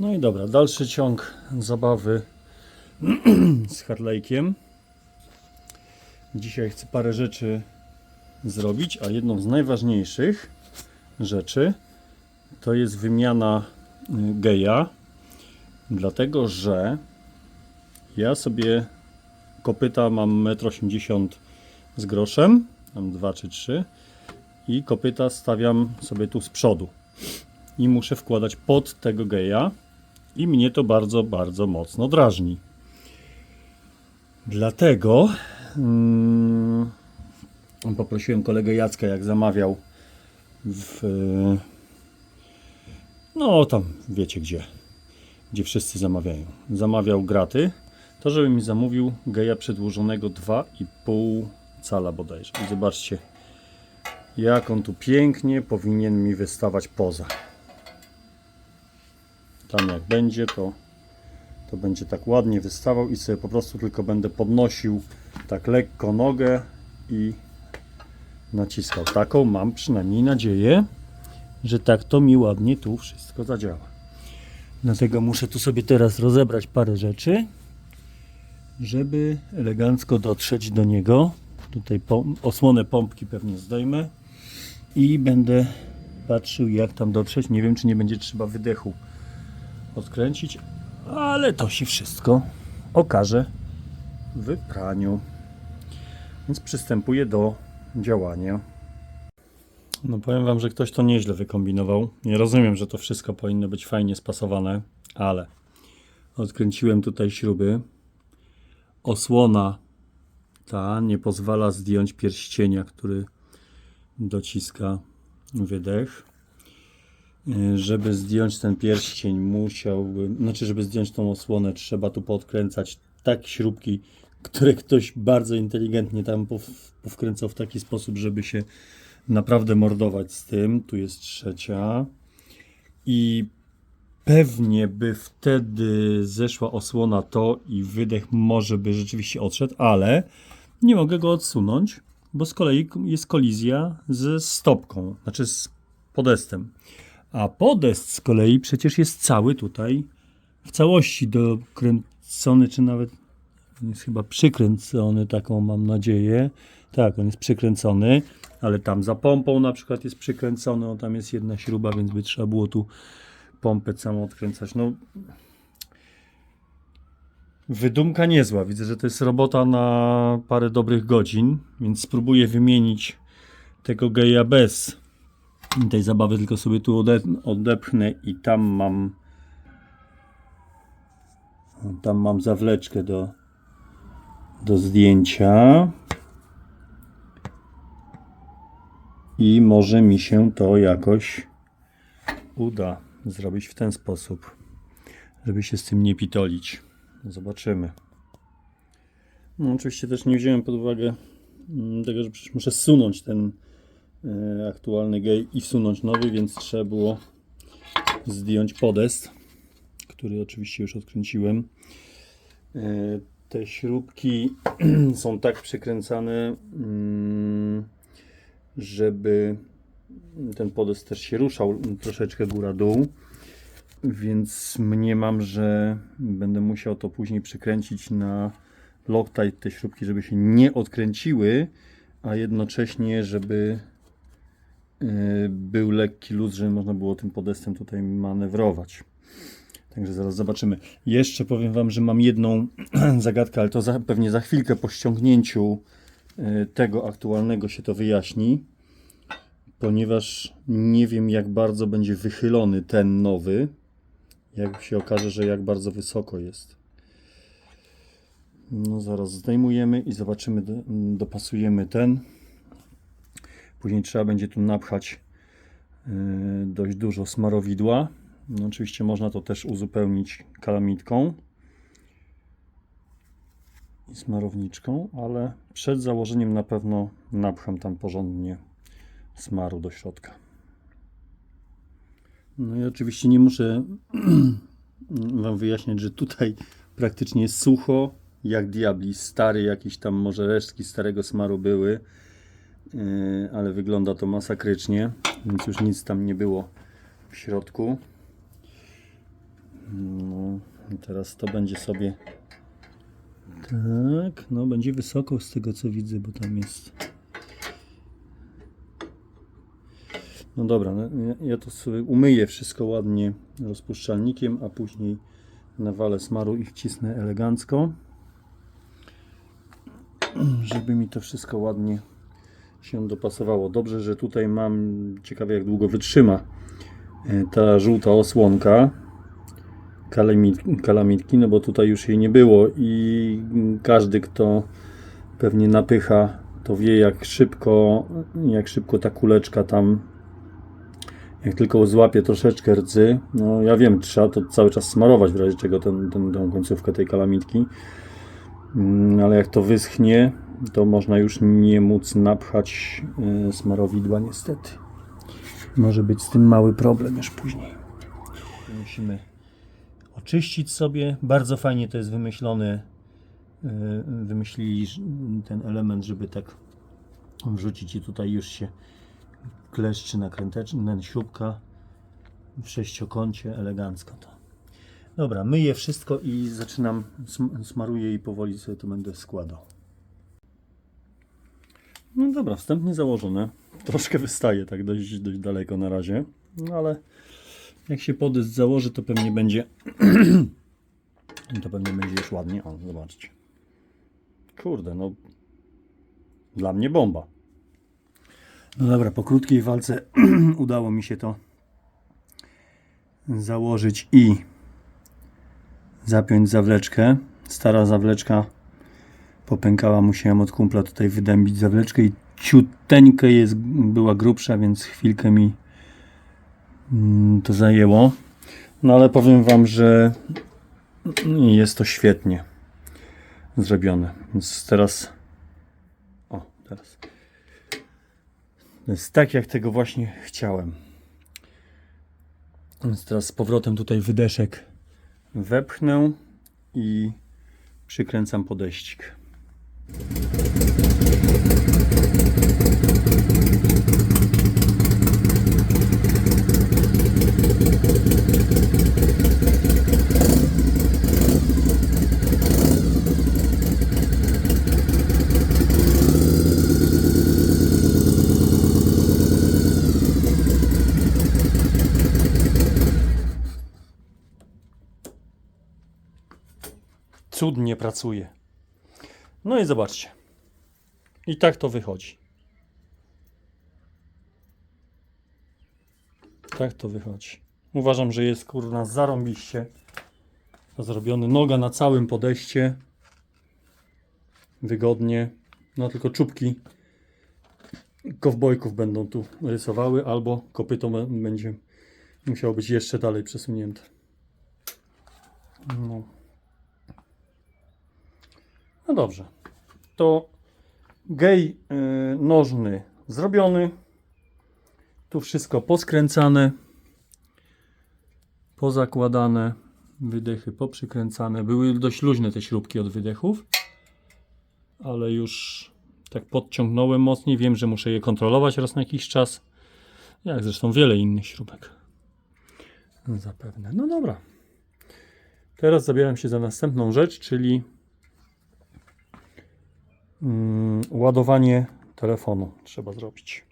No i dobra, dalszy ciąg zabawy z Harlejkiem. Dzisiaj chcę parę rzeczy zrobić, a jedną z najważniejszych rzeczy to jest wymiana y, geja, dlatego że ja sobie kopyta mam 1,80 m z groszem, mam 2 czy 3 i kopyta stawiam sobie tu z przodu i muszę wkładać pod tego geja i mnie to bardzo, bardzo mocno drażni. Dlatego mm, poprosiłem kolegę Jacka, jak zamawiał w no tam wiecie gdzie, gdzie wszyscy zamawiają. Zamawiał graty, to żeby mi zamówił geja przedłużonego 2,5 cala bodajże. I zobaczcie, jak on tu pięknie powinien mi wystawać poza. Tam jak będzie, to, to będzie tak ładnie wystawał i sobie po prostu tylko będę podnosił tak lekko nogę i naciskał. Taką mam przynajmniej nadzieję, że tak to mi ładnie tu wszystko zadziała. Dlatego muszę tu sobie teraz rozebrać parę rzeczy, żeby elegancko dotrzeć do niego. Tutaj osłonę pompki pewnie zdejmę i będę patrzył jak tam dotrzeć. Nie wiem czy nie będzie trzeba wydechu odkręcić, ale to się wszystko okaże w praniu. Więc przystępuję do działania. No powiem wam, że ktoś to nieźle wykombinował. Nie rozumiem, że to wszystko powinno być fajnie spasowane, ale odkręciłem tutaj śruby. Osłona ta nie pozwala zdjąć pierścienia, który dociska wydech. Yy, Żeby zdjąć ten pierścień musiałbym, znaczy żeby zdjąć tą osłonę trzeba tu podkręcać tak śrubki, które ktoś bardzo inteligentnie tam pow- powkręcał w taki sposób, żeby się naprawdę mordować z tym. Tu jest trzecia. I pewnie by wtedy zeszła osłona to i wydech może by rzeczywiście odszedł, ale nie mogę go odsunąć, bo z kolei jest kolizja ze stopką, znaczy z podestem. A podest z kolei przecież jest cały tutaj w całości dokręcony, czy nawet on jest chyba przykręcony, taką mam nadzieję. Tak, on jest przykręcony, ale tam za pompą na przykład jest przykręcony, o tam jest jedna śruba, więc by trzeba było tu pompę całą odkręcać. No, wydumka niezła. Widzę, że to jest robota na parę dobrych godzin, więc spróbuję wymienić tego geja bez tej zabawy, tylko sobie tu ode, odepchnę i tam mam tam mam zawleczkę do do zdjęcia i może mi się to jakoś uda zrobić w ten sposób, żeby się z tym nie pitolić. Zobaczymy. No, oczywiście też nie wziąłem pod uwagę mm, tego, że muszę zsunąć ten aktualny gej i wsunąć nowy, więc trzeba było zdjąć podest, który oczywiście już odkręciłem. E, te śrubki są tak przykręcane, mm, żeby ten podest też się ruszał troszeczkę góra-dół. Więc mniemam, że będę musiał to później przykręcić na Loctite te śrubki, żeby się nie odkręciły, a jednocześnie, żeby e, był lekki luz, żeby można było tym podestem tutaj manewrować. Także zaraz zobaczymy. Jeszcze powiem Wam, że mam jedną zagadkę, ale to za, pewnie za chwilkę po ściągnięciu e, tego aktualnego się to wyjaśni, ponieważ nie wiem jak bardzo będzie wychylony ten nowy, jak się okaże, że jak bardzo wysoko jest. No zaraz zdejmujemy i zobaczymy, do, dopasujemy ten. Później trzeba będzie tu napchać e, dość dużo smarowidła. No, oczywiście można to też uzupełnić kalamitką i smarowniczką, ale przed założeniem na pewno napcham tam porządnie smaru do środka. No i oczywiście nie muszę Wam wyjaśniać, że tutaj praktycznie sucho, jak diabli, stary, jakieś tam może resztki starego smaru były, ale wygląda to masakrycznie, więc już nic tam nie było w środku. Teraz to będzie sobie. Tak, no będzie wysoko z tego co widzę, bo tam jest. No dobra, no, ja to sobie umyję wszystko ładnie rozpuszczalnikiem, a później nawalę smaru i wcisnę elegancko, żeby mi to wszystko ładnie się dopasowało. Dobrze, że tutaj mam, ciekawe jak długo wytrzyma e, ta żółta osłonka kalamit, kalamitki, no bo tutaj już jej nie było i każdy, kto pewnie napycha, to wie jak szybko, jak szybko ta kuleczka tam jak tylko złapie troszeczkę rdzy, no ja wiem, trzeba to cały czas smarować w razie czego ten, ten, tą końcówkę tej kalamitki, Mm, ale jak to wyschnie, to można już nie móc napchać y, smarowidła niestety. Może być z tym mały problem już później. Musimy oczyścić sobie. Bardzo fajnie to jest wymyślone. y, Wymyślili ten element, żeby tak wrzucić i tutaj już się kleszczy nakręteczny, śrubka w sześciokącie, elegancko to. Dobra, myję wszystko i zaczynam, sm- smaruję i powoli sobie to będę składał. No dobra, wstępnie założone. Troszkę wystaje tak dość, dość daleko na razie, no ale jak się podest założy, to pewnie będzie to pewnie będzie już ładnie. O, zobaczcie. Kurde, no dla mnie bomba. No dobra, po krótkiej walce udało mi się to założyć i zapiąć zawleczkę. Stara zawleczka popękała, musiałem od kumpla tutaj wydębić zawleczkę i ciuteńkę jest, była grubsza, więc chwilkę mi mm, to zajęło. No ale powiem Wam, że jest to świetnie zrobione. Więc teraz o, teraz jest tak, jak tego właśnie chciałem. Więc teraz z powrotem tutaj wydeszek wepchnę i przykręcam podeścik. Cudnie pracuje. No i zobaczcie. I tak to wychodzi. Tak to wychodzi. Uważam, że jest kurna zarąbiście zrobiony. Noga na całym podejście. Wygodnie. No tylko czubki kowbojków będą tu rysowały, albo kopyto będzie musiało być jeszcze dalej przesunięte. No. No dobrze. To gej y, nożny zrobiony. Tu wszystko poskręcane, pozakładane, wydechy poprzykręcane. Były dość luźne te śrubki od wydechów, ale już tak podciągnąłem mocniej. Wiem, że muszę je kontrolować raz na jakiś czas. Jak zresztą wiele innych śrubek. Zapewne. No dobra. Teraz zabieram się za następną rzecz, czyli ładowanie telefonu trzeba zrobić.